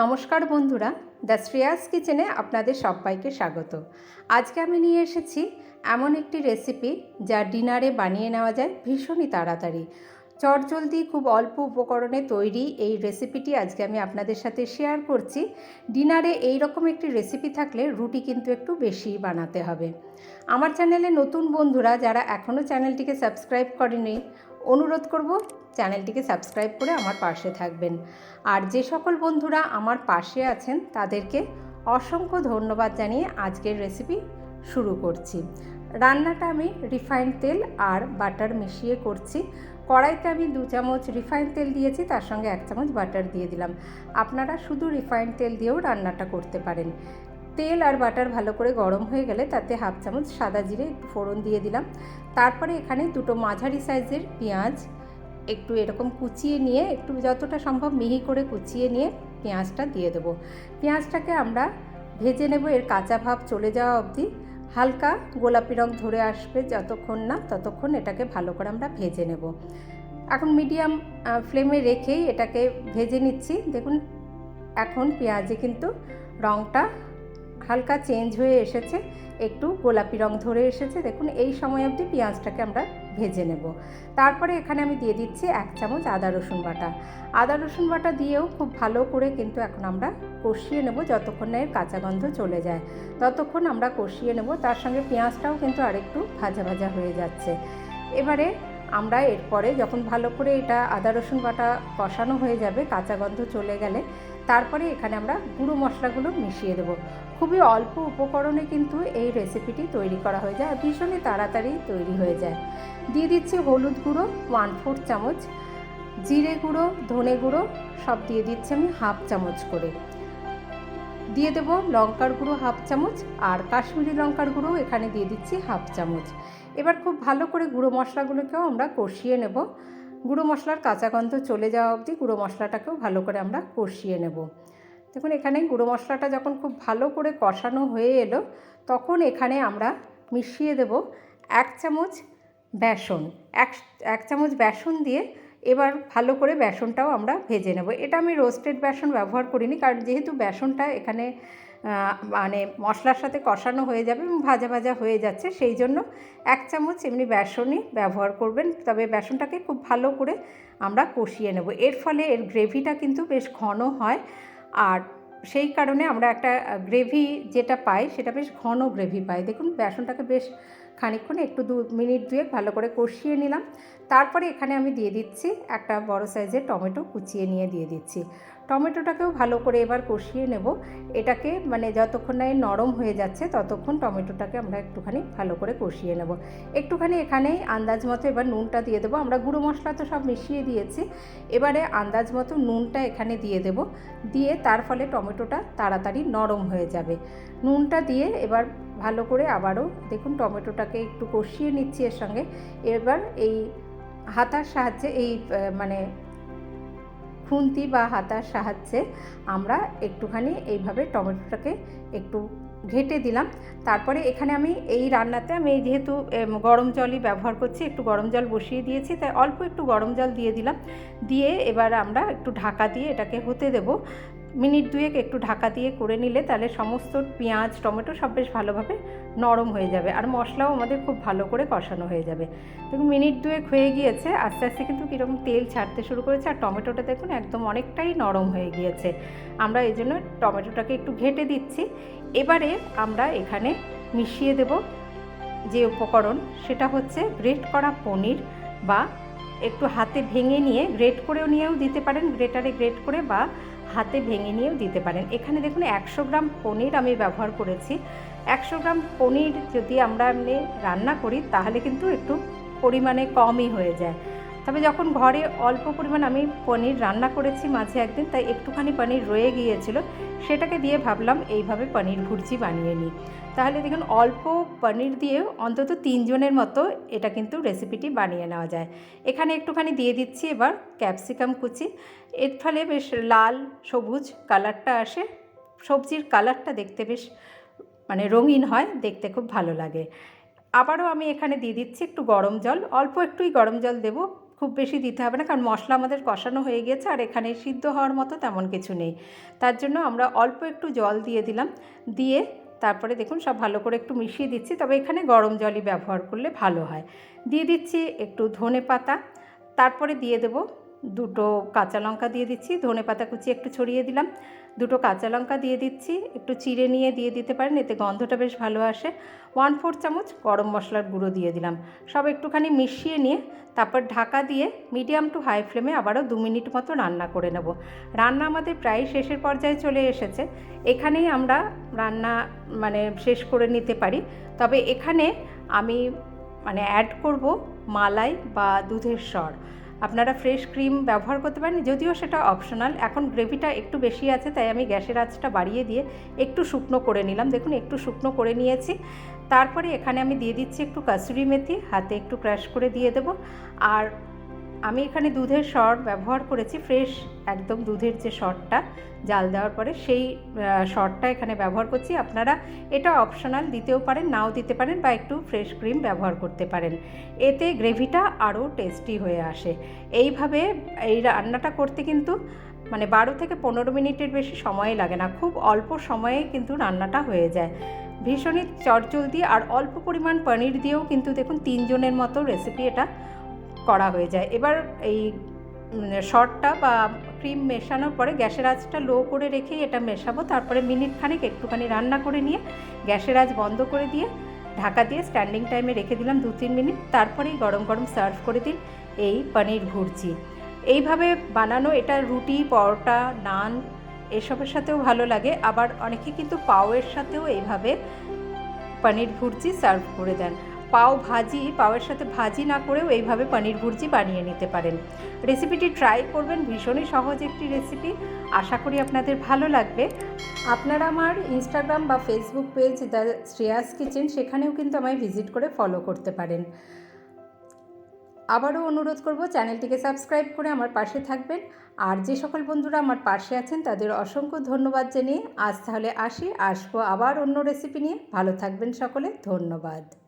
নমস্কার বন্ধুরা, দ্য শ্রেয়াস কিচেনে আপনাদের সবাইকে স্বাগত। আজকে আমি নিয়ে এসেছি এমন একটি রেসিপি যা ডিনারে বানিয়ে নেওয়া যায় ভীষণই তাড়াতাড়ি। চটজলদি খুব অল্প উপকরণে তৈরি এই রেসিপিটি আজকে আমি আপনাদের সাথে শেয়ার করছি। ডিনারে এই রকম একটি রেসিপি থাকলে রুটি কিন্তু একটু বেশি বানাতে হবে। আমার চ্যানেলে নতুন বন্ধুরা যারা এখনও চ্যানেলটিকে সাবস্ক্রাইব করেনি অনুরোধ করব চ্যানেলটিকে সাবস্ক্রাইব করে আমার পাশে থাকবেন। আর যে সকল বন্ধুরা আমার পাশে আছেন, তাদেরকে অসংখ্য ধন্যবাদ জানিয়ে আজকের রেসিপি শুরু করছি। রান্নাটা আমি রিফাইন্ড তেল আর বাটার মিশিয়ে করছি। কড়াইতে আমি দু চামচ রিফাইন্ড তেল দিয়েছি, তার সঙ্গে এক চামচ বাটার দিয়ে দিলাম। আপনারা শুধু রিফাইন্ড তেল দিয়েও রান্নাটা করতে পারেন। তেল আর বাটার ভালো করে গরম হয়ে গেলে তাতে হাফ চামচ সাদা জিরে একটু ফোড়ন দিয়ে দিলাম। তারপরে এখানে দুটো মাঝারি সাইজের পেঁয়াজ একটু এরকম কুচিয়ে নিয়ে, একটু যতটা সম্ভব মিহি করে কুচিয়ে নিয়ে পেঁয়াজটা দিয়ে দেবো। পেঁয়াজটাকে আমরা ভেজে নেব, এর কাঁচা ভাব চলে যাওয়া অবধি। হালকা গোলাপি রং ধরে আসবে যতক্ষণ না, ততক্ষণ এটাকে ভালো করে আমরা ভেজে নেব। এখন মিডিয়াম ফ্লেমে রেখেই এটাকে ভেজে নিচ্ছি। দেখুন, এখন পেঁয়াজে কিন্তু রংটা হালকা চেঞ্জ হয়ে এসেছে, একটু গোলাপি রং ধরে এসেছে। দেখুন, এই সময় অবধি পেঁয়াজটাকে আমরা ভেজে নেব। তারপরে এখানে আমি দিয়ে দিচ্ছি এক চামচ আদা রসুন বাটা। আদা রসুন বাটা দিয়েও খুব ভালো করে কিন্তু এখন আমরা কষিয়ে নেব যতক্ষণ না এর কাঁচা গন্ধ চলে যায়। ততক্ষণ আমরা কষিয়ে নেব, তার সঙ্গে পেঁয়াজটাও কিন্তু আরেকটু ভাজা ভাজা হয়ে যাচ্ছে। এবারে আমরা এরপরে যখন ভালো করে এটা আদা রসুন বাটা কষানো হয়ে যাবে, কাঁচা গন্ধ চলে গেলে তারপরে এখানে আমরা গুঁড়ো মশলাগুলো মিশিয়ে দেবো। খুবই অল্প উপকরণে কিন্তু এই রেসিপিটি তৈরি করা হয়ে যায় ভীষণই তাড়াতাড়ি তৈরি হয়ে যায়। দিয়ে দিচ্ছি হলুদ গুঁড়ো ওয়ান ফোর চামচ, জিরে গুঁড়ো, ধনে গুঁড়ো, সব দিয়ে দিচ্ছি আমি হাফ চামচ করে। দিয়ে দেব লঙ্কার গুঁড়ো হাফ চামচ, আর কাশ্মীরি লঙ্কার গুঁড়ো এখানে দিয়ে দিচ্ছি হাফ চামচ। এবার খুব ভালো করে গুঁড়ো মশলাগুলোকেও আমরা কষিয়ে নেব। গুঁড়ো মশলার কাঁচা গন্ধ চলে যাওয়া অবধি গুঁড়ো মশলাটাকেও ভালো করে আমরা কষিয়ে নেব। দেখুন, এখানে গুঁড়ো মশলাটা যখন খুব ভালো করে কষানো হয়ে এলো, তখন এখানে আমরা মিশিয়ে দেব এক চামচ বেসন। এক এক চামচ বেসন দিয়ে এবার ভালো করে বেসনটাও আমরা ভেজে নেব। এটা আমি রোস্টেড বেসন ব্যবহার করিনি কারণ যেহেতু বেসনটা এখানে মানে মশলার সাথে কষানো হয়ে যাবে এবং ভাজা ভাজা হয়ে যাচ্ছে, সেই জন্য এক চামচ এমনি বেসনই ব্যবহার করবেন। তবে বেসনটাকে খুব ভালো করে আমরা কষিয়ে নেব। এর ফলে এর গ্রেভিটা কিন্তু বেশ ঘন হয় আর সেই কারণে আমরা একটা গ্রেভি যেটা পাই সেটা বেশ ঘন গ্রেভি পাই। দেখুন, বেসনটাকে বেশ খানিকক্ষণ একটু দু মিনিট দুয়েক ভালো করে কষিয়ে নিলাম। তারপরে এখানে আমি দিয়ে দিচ্ছি একটা বড় সাইজের টমেটো কুচিয়ে নিয়ে দিয়ে দিচ্ছি। টমেটোটাকেও ভালো করে এবার কষিয়ে নেব। এটাকে মানে যতক্ষণ না নরম হয়ে যাচ্ছে, ততক্ষণ টমেটোটাকে আমরা একটুখানি ভালো করে কষিয়ে নেব। একটুখানি এখানেই আন্দাজ মতো এবার নুনটা দিয়ে দেবো। আমরা গুঁড়ো মশলা তো সব মিশিয়ে দিয়েছি। এবারে আন্দাজ মতো নুনটা এখানে দিয়ে দেব। দিয়ে তার ফলে টমেটোটা তাড়াতাড়ি নরম হয়ে যাবে। নুনটা দিয়ে এবার ভালো করে আবারও দেখুন টমেটোটাকে একটু কষিয়ে নিচ্ছি এর সঙ্গে। এবার এই হাতার সাহায্যে এই মানে খুন্তি বা হাতার সাহায্যে আমরা একটুখানি এইভাবে টমেটোটাকে একটু ঘেটে দিলাম। তারপরে এখানে আমি এই রান্নাতে আমি যেহেতু গরম জলই ব্যবহার করছি, একটু গরম জল বসিয়ে দিয়েছি, তাই অল্প একটু গরম জল দিয়ে দিলাম। দিয়ে এবার আমরা একটু ঢাকা দিয়ে এটাকে হতে দেব। মিনিট দুয়েক একটু ঢাকা দিয়ে করে নিলে তাহলে সমস্ত পেঁয়াজ, টমেটো সব বেশ ভালোভাবে নরম হয়ে যাবে আর মশলাও আমাদের খুব ভালো করে কষানো হয়ে যাবে। দেখুন মিনিট দুয়েক হয়ে গিয়েছে, আস্তে আস্তে কিন্তু কীরকম তেল ছাড়তে শুরু করেছে আর টমেটোটা দেখুন একদম অনেকটাই নরম হয়ে গিয়েছে। আমরা এই জন্য টমেটোটাকে একটু ঘেটে দিচ্ছি। এবারে আমরা এখানে মিশিয়ে দেব যে উপকরণ, সেটা হচ্ছে গ্রেট করা পনির বা একটু হাতে ভেঙে নিয়ে, গ্রেট করেও নিয়েও দিতে পারেন, গ্রেটারে গ্রেট করে বা হাতে ভেঙে নিয়েও দিতে পারেন। এখানে দেখুন একশো গ্রাম পনির আমি ব্যবহার করেছি। একশো গ্রাম পনির যদি আমরা এমনি রান্না করি, তাহলে কিন্তু একটু পরিমাণে কমই হয়ে যায়। তবে যখন ঘরে অল্প পরিমাণ আমি পনির রান্না করেছি মাঝে একদিন, তাই একটুখানি পনির রয়ে গিয়েছিল, সেটাকে দিয়ে ভাবলাম এইভাবে পনির ভুর্জি বানিয়ে নিই। তাহলে দেখুন, অল্প পনির দিয়ে অন্তত তিনজনের মতো এটা কিন্তু রেসিপিটি বানিয়ে নেওয়া যায়। এখানে একটুখানি দিয়ে দিচ্ছি এবার ক্যাপসিকাম কুচি। এর ফলে বেশ লাল, সবুজ কালারটা আসে। সবজির কালারটা দেখতে বেশ মানে রঙিন হয়, দেখতে খুব ভালো লাগে। আবারও আমি এখানে দিয়ে দিচ্ছি একটু গরম জল। অল্প একটুই গরম জল দেবো। খুব বেশি দিতে হবে না, কারণ মশলা আমাদের কষানো হয়ে গেছে আর এখানে সিদ্ধ হওয়ার মতো তেমন কিছু নেই। তার জন্য আমরা অল্প একটু জল দিয়ে দিলাম। দিয়ে তারপরে দেখুন সব ভালো করে একটু মিশিয়ে দিচ্ছি, তবে এখানে গরম জলই ব্যবহার করলে ভালো হয়। দিয়ে দিচ্ছি একটু ধনে পাতা তারপরে দিয়ে দেব দুটো কাঁচা লঙ্কা দিয়ে দিচ্ছি, ধনে পাতা কুচি একটু ছড়িয়ে দিলাম। দুটো কাঁচা লঙ্কা দিয়ে দিচ্ছি, একটু চিড়ে নিয়ে দিয়ে দিতে পারেন, এতে গন্ধটা বেশ ভালো আসে। ওয়ান ফোর চামচ গরম মশলার গুঁড়ো দিয়ে দিলাম। সব একটুখানি মিশিয়ে নিয়ে তারপর ঢাকা দিয়ে মিডিয়াম টু হাই ফ্লেমে আবারও দু মিনিট মতো রান্না করে নেব। রান্না আমাদের প্রায় শেষের পর্যায়ে চলে এসেছে। এখানেই আমরা রান্না মানে শেষ করে নিতে পারি। তবে এখানে আমি মানে অ্যাড করব মালাই বা দুধের স্বর আপনারা ফ্রেশ ক্রিম ব্যবহার করতে পারেন, যদিও সেটা অপশনাল এখন গ্রেভিটা একটু বেশি আছে, তাই আমি গ্যাসের আঁচটা বাড়িয়ে দিয়ে একটু শুকনো করে নিলাম। দেখুন, একটু শুকনো করে নিয়েছি। তারপরে এখানে আমি দিয়ে দিচ্ছি একটু কাসুরি মেথি, হাতে একটু ক্র্যাশ করে দিয়ে দেবো। আর আমি এখানে দুধের সর ব্যবহার করেছি ফ্রেশ একদম দুধের যে সরটা জাল দেওয়ার পরে সেই সরটা এখানে ব্যবহার করছি। আপনারা এটা অপশনাল দিতেও পারেন, নাও দিতে পারেন বা একটু ফ্রেশ ক্রিম ব্যবহার করতে পারেন। এতে গ্রেভিটা আরও টেস্টি হয়ে আসে। এইভাবে এই রান্নাটা করতে কিন্তু মানে বারো থেকে পনেরো মিনিটের বেশি সময় লাগে না, খুব অল্প সময়ে কিন্তু রান্নাটা হয়ে যায়। ভীষণই চটজলদি আর অল্প পরিমাণ পনির দিয়েও কিন্তু দেখুন তিনজনের মতো রেসিপি এটা করা হয়ে যায়। এবার এই শর্টটা বা ক্রিম মেশানোর পরে গ্যাসের আঁচটা লো করে রেখেই এটা মেশাবো। তারপরে মিনিট খানেক একটুখানি রান্না করে নিয়ে গ্যাসের আঁচ বন্ধ করে দিয়ে ঢাকা দিয়ে স্ট্যান্ডিং টাইমে রেখে দিলাম দু তিন মিনিট। তারপরেই গরম গরম সার্ভ করে দিন এই পনির ভুরজি। এইভাবে বানানো এটা রুটি, পরোটা, নান এসবের সাথেও ভালো লাগে। আবার অনেকে কিন্তু পাওয়ের সাথেও এইভাবে পনির ভুরজি সার্ভ করে দেন। পাও ভাজি, পাওয়ের সাথে ভাজি না করেও এইভাবে পনির ভুর্জি বানিয়ে নিতে পারেন। রেসিপিটি ট্রাই করবেন, ভীষণই সহজ একটি রেসিপি আশা করি আপনাদের ভালো লাগবে। আপনারা আমার ইনস্টাগ্রাম বা Facebook page the Shreyas kitchen সেখানেও কিন্তু আমায় ভিজিট করে ফলো করতে পারেন। আবারও অনুরোধ করব, চ্যানেলটিকে সাবস্ক্রাইব করে আমার পাশে থাকবেন। আর যে সকল বন্ধুরা আমার পাশে আছেন, তাদের অসংখ্য ধন্যবাদ জানিয়ে আজ তাহলে আসি। আসব আবার অন্য রেসিপি নিয়ে। ভালো থাকবেন সকলে। ধন্যবাদ।